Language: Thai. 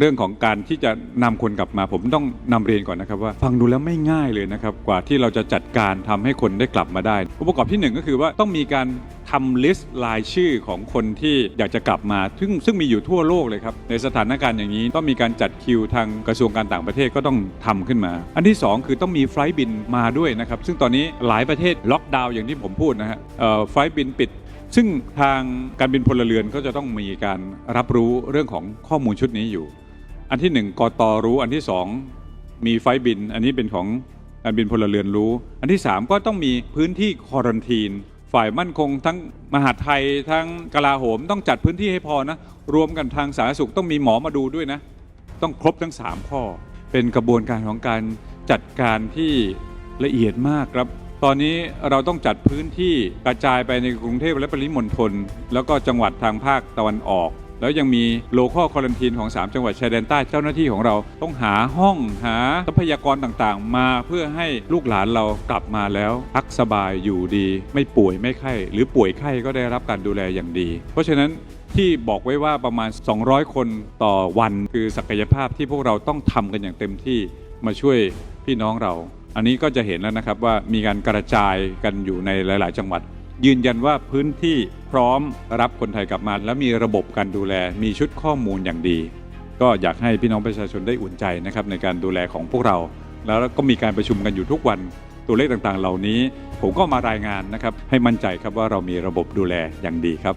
เรื่องของการที่จะนำคนกลับมา ผมต้องนำเรียนก่อนนะครับว่า ฟังดูแล้วไม่ง่ายเลยนะครับ กว่าที่เราจะจัดการทำให้คนได้กลับมาได้องค์ประกอบที่หนึ่งก็คือว่าต้องมีการทำลิสต์รายชื่อของคนที่อยากจะกลับมา ซึ่งซึ่งมีอยู่ทั่วโลกเลยครับ ในสถานการณ์อย่างนี้ต้องมีการจัดคิวทางกระทรวงการต่างประเทศก็ต้องทำขึ้นมา อันที่สองคือต้องมีไฟลท์บินมาด้วยนะครับ ซึ่งตอนนี้หลายประเทศล็อกดาวน์อย่างที่ผมพูดนะฮะเอ่อไฟลท์บินปิด ซึ่งทางการบินพลเรือนก็จะต้องมีการรับรู้เรื่องของข้อมูลชุดนี้อยู่ อันที่หนึ่งกตรู้ อันที่สองมีไฟบิน อันนี้เป็นของการบินพลเรือนรู้ อันที่สามก็ต้องมีพื้นที่ควอรันทีน ฝ่ายมั่นคงทั้งมหาดไทยทั้งกลาโหม ต้องจัดพื้นที่ให้พอนะ รวมกันทางสาธารณสุขต้องมีหมอมาดูด้วยนะ ต้องครบทั้ง 3 ข้อ เป็นกระบวนการของการจัดการที่ละเอียดมากครับ ตอนนี้เราต้องจัดพื้นที่กระจายไปในกรุงเทพและปริมณฑลแล้วก็จังหวัดทางภาคตะวันออก แล้วยังมีโลคอลคอลันทีนของ 3 จังหวัดชายแดนใต้เจ้าหน้าที่ของเราต้องหาห้องหาทรัพยากรต่างๆ มาเพื่อให้ลูกหลานเรากลับมาแล้วพักสบายอยู่ดี ไม่ป่วยไม่ไข้หรือป่วยไข้ก็ได้รับการดูแลอย่างดี เพราะฉะนั้นที่บอกไว้ว่าประมาณ 200 คนต่อวันคือศักยภาพที่พวกเราต้องทำกันอย่างเต็มที่มาช่วยพี่น้องเรา อันนี้ก็จะเห็นแล้วนะครับว่ามีการกระจายกันอยู่ในหลาย ๆ จังหวัด ยืนยันว่าพื้นที่ พร้อมรับคนไทยกลับมา และมีระบบการดูแลมีชุดข้อมูลอย่างดี ก็อยากให้พี่น้องประชาชนได้อุ่นใจนะครับในการดูแลของพวกเรา แล้วก็มีการประชุมกันอยู่ทุกวันตัวเลขต่างๆ เหล่านี้ ผมก็มารายงานนะครับให้มั่นใจครับว่าเรามีระบบดูแลอย่างดีครับ